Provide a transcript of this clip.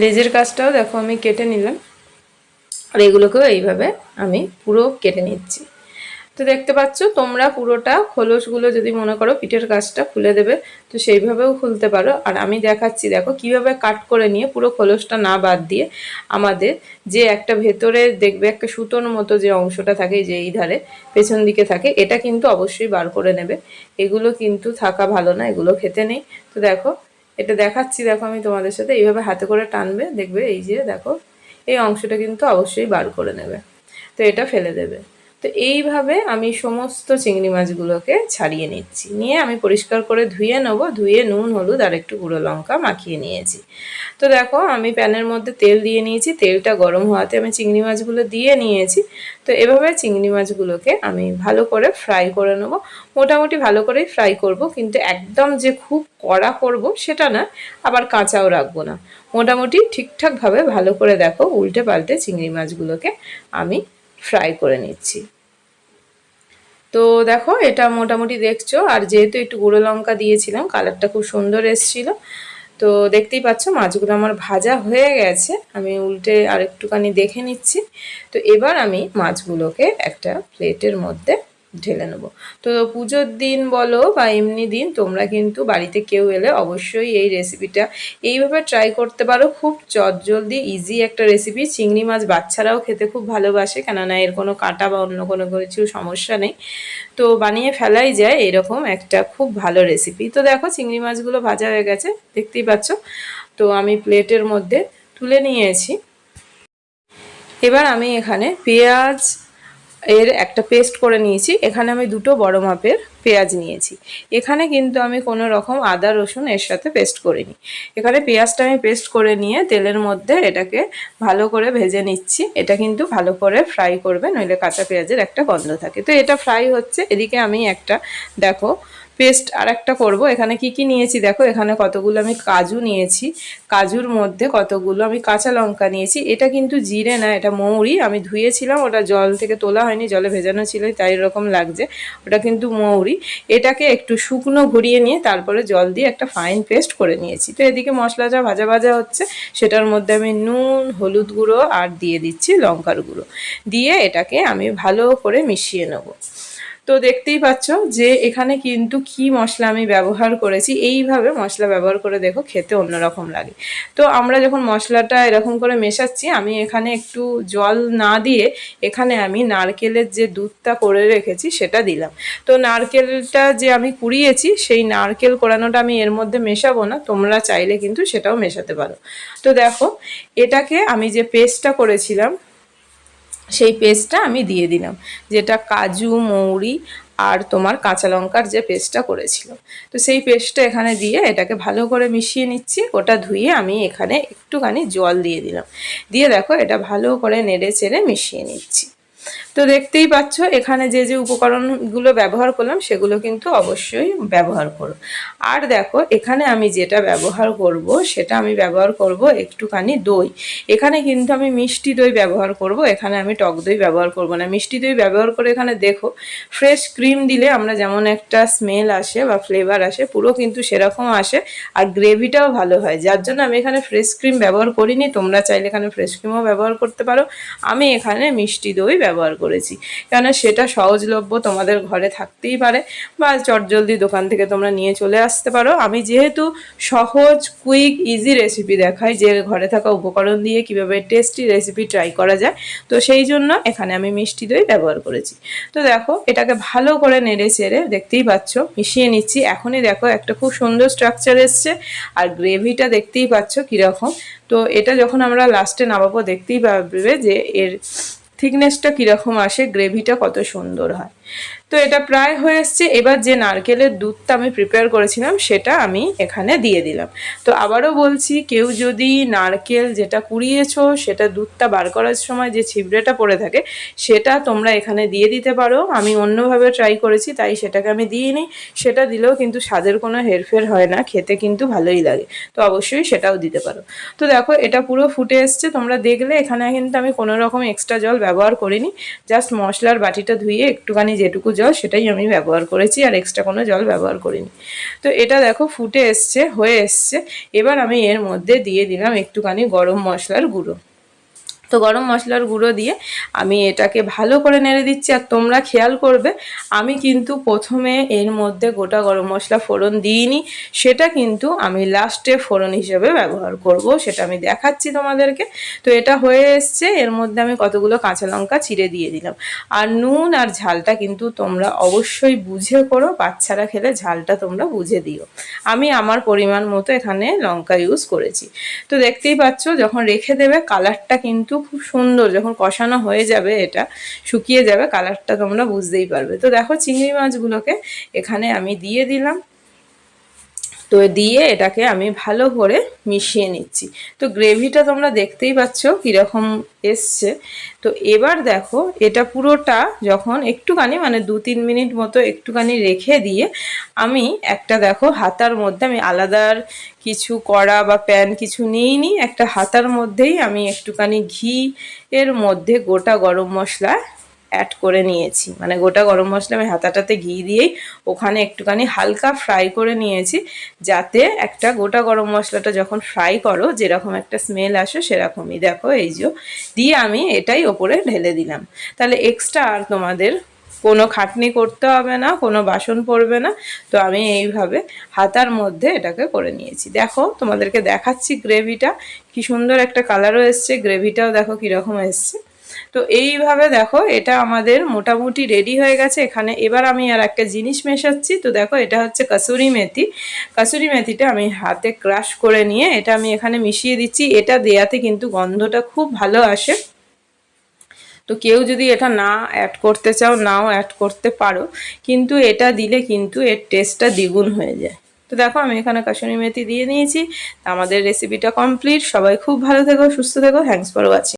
লেজের কাজটাও দেখো আমি কেটে নিলাম। আর এগুলোকেও এইভাবে আমি পুরো কেটে নিচ্ছি। তো দেখতে পাচ্ছ, তোমরা পুরোটা খোলসগুলো যদি মনে করো পিঠের কাজটা খুলে দেবে, তো সেইভাবেও খুলতে পারো। আর আমি দেখাচ্ছি, দেখো কীভাবে কাট করে নিয়ে পুরো খোলসটা না বাদ দিয়ে আমাদের যে একটা ভেতরে দেখবে একটা সুতোর মতো যে অংশটা থাকে, যে এই ধারে পেছন দিকে থাকে, এটা কিন্তু অবশ্যই বার করে নেবে। এগুলো কিন্তু থাকা ভালো না, এগুলো খেতে নেই। তো দেখো এটা দেখাচ্ছি, দেখো আমি তোমাদের সাথে। এইভাবে হাতে করে টানবে, দেখবে এই যে দেখো, এই অংশটা কিন্তু অবশ্যই বার করে নেবে। তো এটা ফেলে দেবে। তো এইভাবে আমি সমস্ত চিংড়ি মাছগুলোকে ছাড়িয়ে নিচ্ছি। নিয়ে আমি পরিষ্কার করে ধুয়ে নেব। ধুয়ে নুন, হলুদ আর একটু গুঁড়ো লঙ্কা মাখিয়ে নিয়েছি। তো দেখো, আমি প্যানের মধ্যে তেল দিয়ে নিয়েছি। তেলটা গরম হওয়াতে আমি চিংড়ি মাছগুলো দিয়ে নিয়েছি। তো এভাবে চিংড়ি মাছগুলোকে আমি ভালো করে ফ্রাই করে নেব। মোটামুটি ভালো করেই ফ্রাই করব, কিন্তু একদম যে খুব কড়া করব সেটা না, আবার কাঁচাও রাখব না। মোটামুটি ঠিকঠাকভাবে ভালো করে দেখো, উল্টে পাল্টে চিংড়ি মাছগুলোকে আমি ফ্রাই করে নিচ্ছি। তো দেখো, এটা মোটামুটি দেখছ। আর যেহেতু একটু গুঁড়ো লঙ্কা দিয়েছিলাম, কালারটা খুব সুন্দর এসছিল। তো দেখতেই পাচ্ছ, মাছগুলো আমার ভাজা হয়ে গেছে। আমি উল্টে আর একটুখানি দেখে নিচ্ছি। তো এবার আমি মাছগুলোকে একটা প্লেটের মধ্যে ঢেলে নেব। তো পুজোর দিন বলো বা এমনি দিন তোমরা কিন্তু বাড়িতে কেউ এলে অবশ্যই এই রেসিপিটা এইভাবে ট্রাই করতে পারো। খুব চটজলদি ইজি একটা রেসিপি চিংড়ি মাছ বাচ্চারাও খেতে খুব ভালোবাসে, কেননা এর কোনো কাটা বা অন্য কোনো কিছু সমস্যা নেই। তো বানিয়ে ফেলাই যায় এরকম একটা খুব ভালো রেসিপি তো দেখো চিংড়ি মাছগুলো ভাজা হয়ে গেছে, দেখতেই পাচ্ছ? তো আমি প্লেটের মধ্যে তুলে নিয়েছি। এবার আমি এখানে পেঁয়াজ এর একটা পেস্ট করে নিয়েছি। এখানে আমি দুটো বড় মাপের পেঁয়াজ নিয়েছি। এখানে কিন্তু আমি কোনো রকম আদা, রসুন এর সাথে পেস্ট করিনি। এখানে পেঁয়াজটা আমি পেস্ট করে নিয়ে তেলের মধ্যে এটাকে ভালো করে ভেজে নিচ্ছি। এটা কিন্তু ভালো করে ফ্রাই করবে, নইলে কাঁচা পেঁয়াজের একটা গন্ধ থাকে। তো এটা ফ্রাই হচ্ছে। এদিকে আমি একটা, দেখো পেস্ট আর একটা করব। এখানে কি কি নিয়েছি দেখো, এখানে কতগুলো আমি কাজু নিয়েছি। কাজুর মধ্যে কতগুলো আমি কাঁচা লঙ্কা নিয়েছি। এটা কিন্তু জিরে না, এটা মৌরি। আমি ধুয়েছিলাম, ওটা জল থেকে তোলা হয়নি, জলে ভেজানো ছিল, তাই এরকম লাগছে। ওটা কিন্তু মৌরি। এটাকে একটু শুকনো ঘুরিয়ে নিয়ে তারপরে জল দিয়ে একটা ফাইন পেস্ট করে নিয়েছি। তো এদিকে মশলাটা ভাজা ভাজা হচ্ছে, সেটার মধ্যে আমি নুন, হলুদ গুঁড়ো আর দিয়ে দিচ্ছি লঙ্কার গুঁড়ো। দিয়ে এটাকে আমি ভালো করে মিশিয়ে নেব। তো দেখতেই পাচ্ছ যে এখানে কিন্তু কি মশলা আমি ব্যবহার করেছি। এইভাবে মশলা ব্যবহার করে দেখো খেতে অন্যরকম লাগে। তো আমরা যখন মশলাটা এরকম করে মেশাচ্ছি, আমি এখানে একটু জল না দিয়ে এখানে আমি নারকেলের যে দুধটা করে রেখেছি সেটা দিলাম। তো নারকেলটা যে আমি কুড়িয়েছি, সেই নারকেল কোরানোটা আমি এর মধ্যে মেশাবো না, তোমরা চাইলে কিন্তু সেটাও মেশাতে পারো। তো দেখো, এটাকে আমি যে পেস্টটা করেছিলাম সেই পেস্টটা আমি দিয়ে দিলাম, যেটা কাজু, মৌরি আর তোমার কাঁচা লঙ্কার যে পেস্টটা করেছিল। তো সেই পেস্টটা এখানে দিয়ে এটাকে ভালো করে মিশিয়ে নিচ্ছি, ওটা ধুয়ে আমি এখানে একটুখানি জল দিয়ে দিলাম। দিয়ে দেখো এটা ভালো করে নেড়ে চেড়ে মিশিয়ে নিচ্ছি। তো দেখতেই পাচ্ছ, এখানে যে যে উপকরণগুলো ব্যবহার করলাম, সেগুলো কিন্তু অবশ্যই ব্যবহার করো। আর দেখো, এখানে আমি যেটা ব্যবহার করব, সেটা আমি ব্যবহার করব একটুখানি দই। এখানে কিন্তু আমি মিষ্টি দই ব্যবহার করব, এখানে আমি টক দই ব্যবহার করব না। মিষ্টি দই ব্যবহার করে এখানে দেখো, ফ্রেশ ক্রিম দিলে আমরা যেমন একটা স্মেল আসে বা ফ্লেভার আসে, পুরো কিন্তু সেরকম আসে আর গ্রেভিটাও ভালো হয়। যার জন্য আমি এখানে ফ্রেশ ক্রিম ব্যবহার করিনি, তোমরা চাইলে এখানে ফ্রেশ ক্রিমও ব্যবহার করতে পারো। আমি এখানে মিষ্টি দই ব্যবহার করেছি। কেননা সেটা সহজলভ্য তোমাদের ঘরে থাকতেই পারে বা চটজলদি দোকান থেকে তোমরা নিয়ে চলে আসতে পারো। আমি যেহেতু সহজ কুইক ইজি রেসিপি দেখাই যে ঘরে থাকা উপকরণ দিয়ে কীভাবে টেস্টি রেসিপি ট্রাই করা যায়, তো সেই জন্য এখানে আমি মিষ্টি দই ব্যবহার করেছি। তো দেখো, এটাকে ভালো করে নেড়ে চেড়ে দেখতেই পাচ্ছ, মিশিয়ে নিচ্ছি। এখনই দেখো একটা খুব সুন্দর স্ট্রাকচার এসছে আর গ্রেভিটা দেখতেই পাচ্ছ কীরকম। তো এটা যখন আমরা লাস্টে নামাবো, দেখতেই পারবে যে এর থিকনেসটা কীরকম আসে? গ্রেভিটা কত সুন্দর হয়? তো এটা প্রায় হয়ে এসছে। এবার যে নারকেলের দুধটা আমি প্রিপেয়ার করেছিলাম, সেটা আমি এখানে দিয়ে দিলাম। তো আবারও বলছি, কেউ যদি নারকেল যেটা কুড়িয়েছো, সেটা দুধটা বার করার সময় যে ছিবড়েটা পড়ে থাকে, সেটা তোমরা এখানে দিয়ে দিতে পারো। আমি অন্যভাবে ট্রাই করেছি, তাই সেটাকে আমি দিইনি। সেটা দিলেও কিন্তু স্বাদের কোনো হেরফের হয় না, খেতে কিন্তু ভালোই লাগে। তো অবশ্যই সেটাও দিতে পারো। তো দেখো, এটা পুরো ফুটে এসছে। তোমরা দেখলে এখানে কিন্তু আমি কোনো রকম এক্সট্রা জল ব্যবহার করিনি। জাস্ট মশলার বাটিটা ধুয়ে একটুখানি যেটুকু জল সেটাই আমি ব্যবহার করেছি আর এক্সট্রা কোনো জল ব্যবহার করিনি। তো এটা দেখো ফুটে এসছে, হয়ে এসছে। এবার আমি এর মধ্যে দিয়ে দিলাম একটুখানি গরম মশলার গুঁড়ো। তো গরম মশলার গুঁড়ো দিয়ে আমি এটাকে ভালো করে নেড়ে দিচ্ছি। আর তোমরা খেয়াল করবে, আমি কিন্তু প্রথমে এর মধ্যে গোটা গরম মশলা ফোড়ন দিইনি। সেটা কিন্তু আমি লাস্টে ফোড়ন হিসেবে ব্যবহার করব, সেটা আমি দেখাচ্ছি তোমাদেরকে। তো এটা হয়ে এসছে, এর মধ্যে আমি কতগুলো কাঁচা লঙ্কা চিড়ে দিয়ে দিলাম। আর নুন আর ঝালটা কিন্তু তোমরা অবশ্যই বুঝে করো, বাচ্চারা খেলে ঝালটা তোমরা বুঝে দিও। আমি আমার পরিমাণ মতো এখানে লঙ্কা ইউজ করেছি। তো দেখতেই পাচ্ছ, যখন রেখে দেবে কালারটা কিন্তু খুব সুন্দর, যখন কষানো হয়ে যাবে এটা, শুকিয়ে যাবে কালারটা তোমরা বুঝতেই পারবে। তো দেখো চিংড়ি মাছগুলোকে এখানে আমি দিয়ে দিলাম। তো দিয়ে এটাকে আমি ভালো করে মিশিয়ে নিচ্ছি। তো গ্রেভিটা তোমরা দেখতেই পাচ্ছ কীরকম এসছে। তো এবার দেখো, এটা পুরোটা যখন একটুখানি মানে দু তিন মিনিট মতো একটুখানি রেখে দিয়ে আমি একটা দেখো হাতার মধ্যে, আমি আলাদার কিছু কড়া বা প্যান কিছু নিইনি, একটা হাতার মধ্যেই আমি একটুখানি ঘি এর মধ্যে গোটা গরম মশলা অ্যাড করে নিয়েছি। মানে গোটা গরম মশলা আমি হাতাটাতে ঘি দিয়েই ওখানে একটুখানি হালকা ফ্রাই করে নিয়েছি, যাতে একটা গোটা গরম মশলাটা যখন ফ্রাই করো, যেরকম একটা স্মেল আসে সেরকমই। দেখো এই যে, দিয়ে আমি এটাই ওপরে ঢেলে দিলাম। তাহলে এক্সট্রা আর তোমাদের কোনো খাটনি করতে হবে না, কোনো বাসন পড়বে না। তো আমি এইভাবে হাতার মধ্যে এটাকে করে নিয়েছি। দেখো, তোমাদেরকে দেখাচ্ছি গ্রেভিটা কি সুন্দর একটা কালারও এসছে। গ্রেভিটাও দেখো কীরকম এসছে। তো এইভাবে দেখো, এটা আমাদের মোটামুটি রেডি হয়ে গেছে। এখানে এবার আমি আর একটা জিনিস মেশাচ্ছি। তো দেখো, এটা হচ্ছে কাসুরি মেথি। কাসুরি মেথিটা আমি হাতে ক্রাশ করে নিয়ে এটা আমি এখানে মিশিয়ে দিচ্ছি। এটা দেয়াতে কিন্তু গন্ধটা খুব ভালো আসে। তো কেউ যদি এটা না অ্যাড করতে চাও, নাও অ্যাড করতে পারো। কিন্তু এটা দিলে কিন্তু এর টেস্টটা দ্বিগুণ হয়ে যায়। তো দেখো, আমি এখানে কাশুরি মেথি দিয়ে নিয়েছি। আমাদের রেসিপিটা কমপ্লিট সবাই খুব ভালো থেকো, সুস্থ থেকো। Thanks for watching